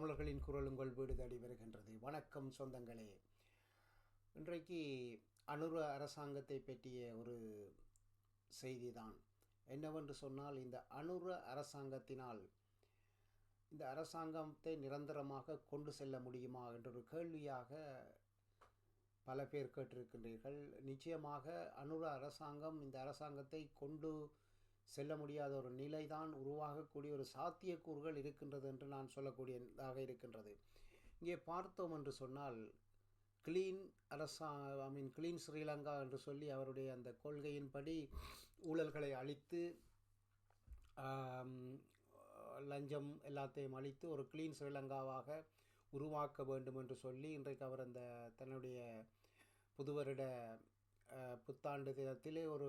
தமிழர்களின் குரல் உங்கள் வீடு தேடி வருகின்றது. வணக்கம் சொந்தங்களே. இன்றைக்கு அனுர அரசாங்கத்தை பற்றிய ஒரு செய்திதான். என்னவென்று சொன்னால் இந்த அனுர அரசாங்கத்தினால் இந்த அரசாங்கத்தை நிரந்தரமாக கொண்டு செல்ல முடியுமா என்ற ஒரு கேள்வியாக பல பேர் கேட்டிருக்கின்றீர்கள். நிச்சயமாக அனுர அரசாங்கம் இந்த அரசாங்கத்தை கொண்டு செல்ல முடியாத ஒரு நிலைதான் உருவாகக்கூடிய ஒரு சாத்தியக்கூறுகள் இருக்கின்றது என்று நான் சொல்லக்கூடியதாக இருக்கின்றது. இங்கே பார்த்தோம் என்று சொன்னால் கிளீன் அரசா ஐ மீன் கிளீன் ஸ்ரீலங்கா என்று சொல்லி அவருடைய அந்த கொள்கையின்படி ஊழல்களை அழித்து லஞ்சம் எல்லாத்தையும் அழித்து ஒரு கிளீன் ஸ்ரீலங்காவாக உருவாக்க வேண்டும் என்று சொல்லி இன்றைக்கு அவர் அந்த தன்னுடைய புதுவருட புத்தாண்டு தினத்திலே ஒரு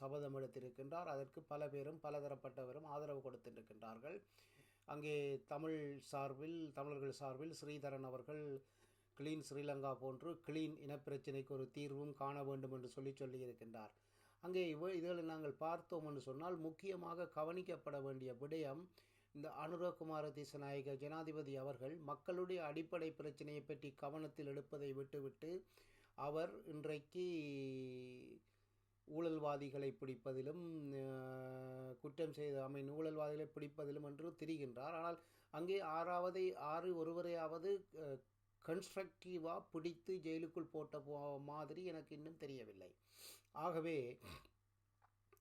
சபதம் எடுத்திருக்கின்றார். அதற்கு பல பேரும் பலதரப்பட்டவரும் ஆதரவு கொடுத்திருக்கின்றார்கள். அங்கே தமிழ் சார்பில் தமிழர்கள் சார்பில் ஸ்ரீதரன் அவர்கள் கிளீன் ஸ்ரீலங்கா போன்று கிளீன் இனப்பிரச்சினைக்கு ஒரு தீர்வும் காண வேண்டும் என்று சொல்லி சொல்லியிருக்கின்றார். அங்கே இவ இதில் நாங்கள் பார்த்தோம் என்று சொன்னால் முக்கியமாக கவனிக்கப்பட வேண்டிய விடயம் இந்த அனுரகுமார திசநாயக ஜனாதிபதி அவர்கள் மக்களுடைய அடிப்படை பிரச்சனையை பற்றி கவனத்தில் எடுப்பதை விட்டுவிட்டு அவர் இன்றைக்கு ஊழல்வாதிகளை பிடிப்பதிலும் குற்றம் செய்த ஐ மீன் ஊழல்வாதிகளை பிடிப்பதிலும் என்று திரிகின்றார். ஆனால் அங்கே ஆறாவதை ஆறு ஒருவரையாவது கன்ஸ்ட்ரக்டிவாக பிடித்து ஜெயிலுக்குள் போட்ட மாதிரி எனக்கு இன்னும் தெரியவில்லை. ஆகவே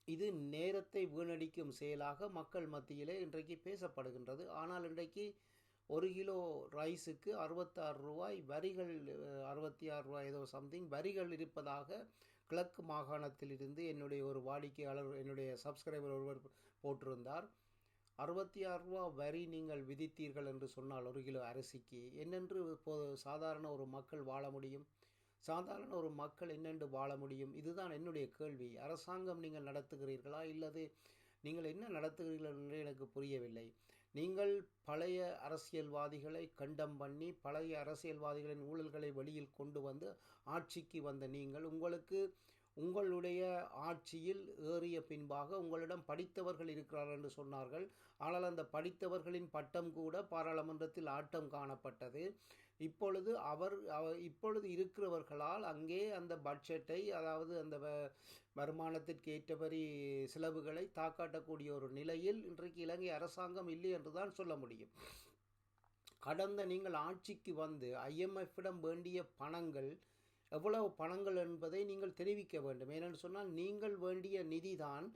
இது நேரத்தை வீணடிக்கும் செயலாக மக்கள் மத்தியிலே இன்றைக்கு பேசப்படுகின்றது. ஆனால் இன்றைக்கு ஒரு கிலோ ரைஸுக்கு அறுபத்தாறு ரூபாய் வரிகள் அறுபத்தி ஆறு ரூபாய் ஏதோ சம்திங் வரிகள் இருப்பதாக கிழக்கு மாகாணத்திலிருந்து என்னுடைய ஒரு வாடிக்கையாளர் என்னுடைய சப்ஸ்கிரைபர் ஒருவர் போட்டிருந்தார். அறுபத்தி ஆறு ரூபா வரி நீங்கள் விதித்தீர்கள் என்று சொன்னால் ஒரு கிலோ அரிசிக்கு என்னென்று இப்போது சாதாரண ஒரு மக்கள் வாழ முடியும்? சாதாரண ஒரு மக்கள் என்னென்று வாழ முடியும்? இதுதான் என்னுடைய கேள்வி. அரசாங்கம் நீங்கள் நடத்துகிறீர்களா? இல்லது நீங்கள் என்ன நடத்துகிறீர்கள் என்று எனக்கு புரியவில்லை. நீங்கள் பழைய அரசியல்வாதிகளை கண்டம் பண்ணி பழைய அரசியல்வாதிகளின் ஊழல்களை வெளியில் கொண்டு வந்து ஆட்சிக்கு வந்த நீங்கள் உங்களுக்கு உங்களுடைய ஆட்சியில் ஏறிய பின்பாக உங்களிடம் படித்தவர்கள் இருக்கிறார்கள் என்று சொன்னார்கள். ஆனால் அந்த படித்தவர்களின் பட்டம் கூட பாராளுமன்றத்தில் ஆட்டம் காணப்பட்டது. இப்பொழுது அவர் இப்பொழுது இருக்கிறவர்களால் அங்கே அந்த பட்ஜெட்டை அதாவது அந்த வ- வருமானத்திற்கு ஏற்றபடி செலவுகளை தாக்காட்டக்கூடிய ஒரு நிலையில் இன்றைக்கு இலங்கை அரசாங்கம் இல்லை என்று தான் சொல்ல முடியும். கடந்த நீங்கள் ஆட்சிக்கு வந்து ஐஎம்எஃப்பிடம் வேண்டிய பணங்கள் எவ்வளவு பணங்கள் என்பதை நீங்கள் தெரிவிக்க வேண்டும். ஏனென்று சொன்னால் நீங்கள் வேண்டிய நிதிதான்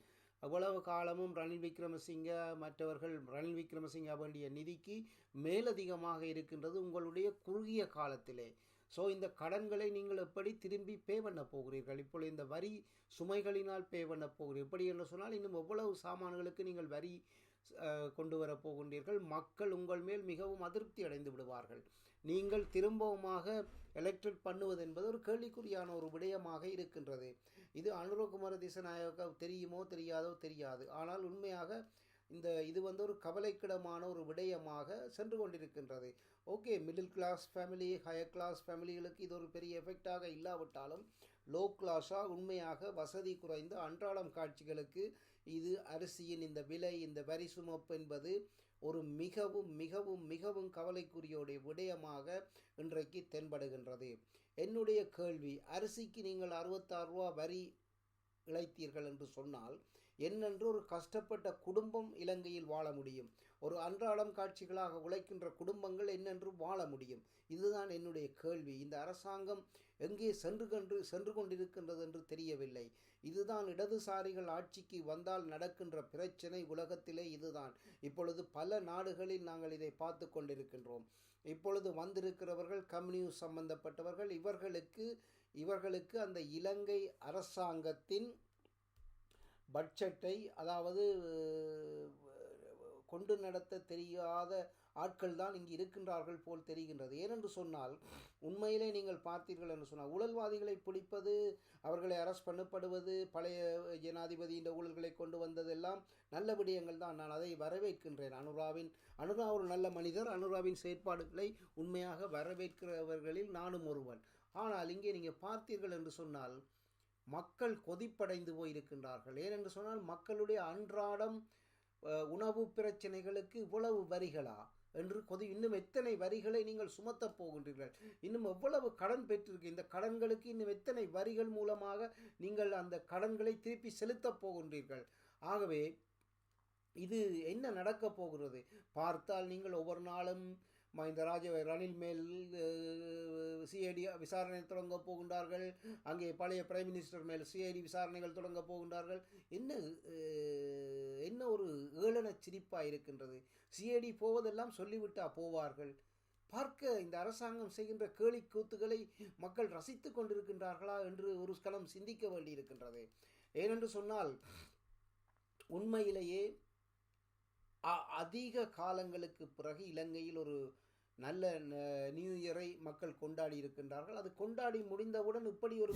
அவ்வளவு காலமும் ரணில் விக்ரமசிங்க மற்றவர்கள் ரணில் விக்ரமசிங்க வேண்டிய நிதிக்கு மேலதிகமாக இருக்கின்றது உங்களுடைய குறுகிய காலத்திலே. ஸோ இந்த கடன்களை நீங்கள் எப்படி திரும்பி பே பண்ண போகிறீர்கள்? இப்பொழுது இந்த வரி சுமைகளினால் பே பண்ண போகிறீர்கள். எப்படி என்று சொன்னால் இன்னும் எவ்வளவு சாமான்களுக்கு நீங்கள் வரி கொண்டு வர போகின்றீர்கள்? மக்கள் உங்கள் மேல் மிகவும் அதிருப்தி அடைந்து விடுவார்கள். நீங்கள் திரும்பவுமாக எலெக்டட் பண்ணுவது என்பது ஒரு கேள்விக்குறியான ஒரு விடயமாக இருக்கின்றது. இது அனுரகுமார திசநாயக தெரியுமோ தெரியாதோ தெரியாது. ஆனால் உண்மையாக இந்த இது வந்து ஒரு கவலைக்கிடமான ஒரு விடயமாக சென்று கொண்டிருக்கின்றது. Okay middle class family higher class ஃபேமிலிகளுக்கு இது ஒரு பெரிய எஃபெக்டாக இல்லாவிட்டாலும் லோ கிளாஸாக உண்மையாக வசதி குறைந்த அன்றாடம் காட்சிகளுக்கு இது அரிசியின் இந்த விலை இந்த வரி சுமப்பு என்பது ஒரு மிகவும் மிகவும் மிகவும் கவலைக்குரிய விடயமாக இன்றைக்கு தென்படுகின்றது. என்னுடைய கேள்வி அரிசிக்கு நீங்கள் அறுபத்தாறு ரூபா வரி இழைத்தீர்கள் என்று சொன்னால் என்னென்று ஒரு கஷ்டப்பட்ட குடும்பம் இலங்கையில் வாழ முடியும். ஒரு அன்றாடம் காட்சிகளாக உழைக்கின்ற குடும்பங்கள் என்னென்று வாழ முடியும். இதுதான் என்னுடைய கேள்வி. இந்த அரசாங்கம் எங்கே சென்று கன்று சென்று கொண்டிருக்கின்றது என்று தெரியவில்லை. இதுதான் இடதுசாரிகள் ஆட்சிக்கு வந்தால் நடக்கின்ற பிரச்சனை உலகத்திலே இதுதான். இப்பொழுது பல நாடுகளில் நாங்கள் இதை பார்த்து கொண்டிருக்கின்றோம். இப்பொழுது வந்திருக்கிறவர்கள் கம்யூனிஸ்ட் சம்பந்தப்பட்டவர்கள் இவர்களுக்கு இவர்களுக்கு அந்த இலங்கை அரசாங்கத்தின் பட்ஜெட்டை அதாவது கொண்டு நடத்த தெரியாத ஆட்கள் தான் இங்கு இருக்கின்றார்கள் போல் தெரிகின்றது. ஏனென்று சொன்னால் உண்மையிலே நீங்கள் பார்த்தீர்கள் என்று சொன்னால் ஊழல்வாதிகளை பிடிப்பது அவர்களை அரஸ்ட் பண்ணப்படுவது பழைய ஜனாதிபதியின் ஊழல்களை கொண்டு வந்ததெல்லாம் நல்ல விடயங்கள் தான். நான் அதை வரவேற்கின்றேன். அனுராவின் அனுரா ஒரு நல்ல மனிதர் அனுராவின் செயற்பாடுகளை உண்மையாக வரவேற்கிறவர்களில் நானும் ஒருவன். ஆனால் இங்கே நீங்கள் பார்த்தீர்கள் என்று சொன்னால் மக்கள் கொதிப்படைந்து போயிருக்கின்றார்கள். ஏனென்று சொன்னால் மக்களுடைய அன்றாடம் உணவு பிரச்சனைகளுக்கு இவ்வளவு வரிகளா? என்று கொதி இன்னும் எத்தனை வரிகளை நீங்கள் சுமத்தப் போகின்றீர்கள்? இன்னும் எவ்வளவு கடன் பெற்றிருக்கு இந்த கடன்களுக்கு இன்னும் எத்தனை வரிகள் மூலமாக நீங்கள் அந்த கடன்களை திருப்பி செலுத்தப் போகின்றீர்கள்? ஆகவே இது என்ன நடக்கப் போகிறது? பார்த்தால் நீங்கள் ஒவ்வொரு நாளும் மஹிந்த ராஜ ரணில் மேல் சிஐடி விசாரணை தொடங்கப் போகின்றார்கள். அங்கே பழைய பிரைம் மினிஸ்டர் மேல் சிஐடி விசாரணைகள் தொடங்கப் போகின்றார்கள். என்ன என்ன ஒரு ஏளன சிரிப்பாக இருக்கின்றது. சிஐடி போவதெல்லாம் சொல்லிவிட்டா போவார்கள். பார்க்க இந்த அரசாங்கம் செய்கின்ற கேலி கூத்துகளை மக்கள் ரசித்து கொண்டிருக்கின்றார்களா என்று ஒரு கணம் சிந்திக்க வேண்டியிருக்கின்றது. ஏனென்று சொன்னால் உண்மையிலேயே அதிக காலங்களுக்கு பிறகு இலங்கையில் ஒரு நல்ல நியூ இயரை மக்கள் கொண்டாடி இருக்கின்றார்கள். அது கொண்டாடி முடிந்தவுடன் இப்படி ஒரு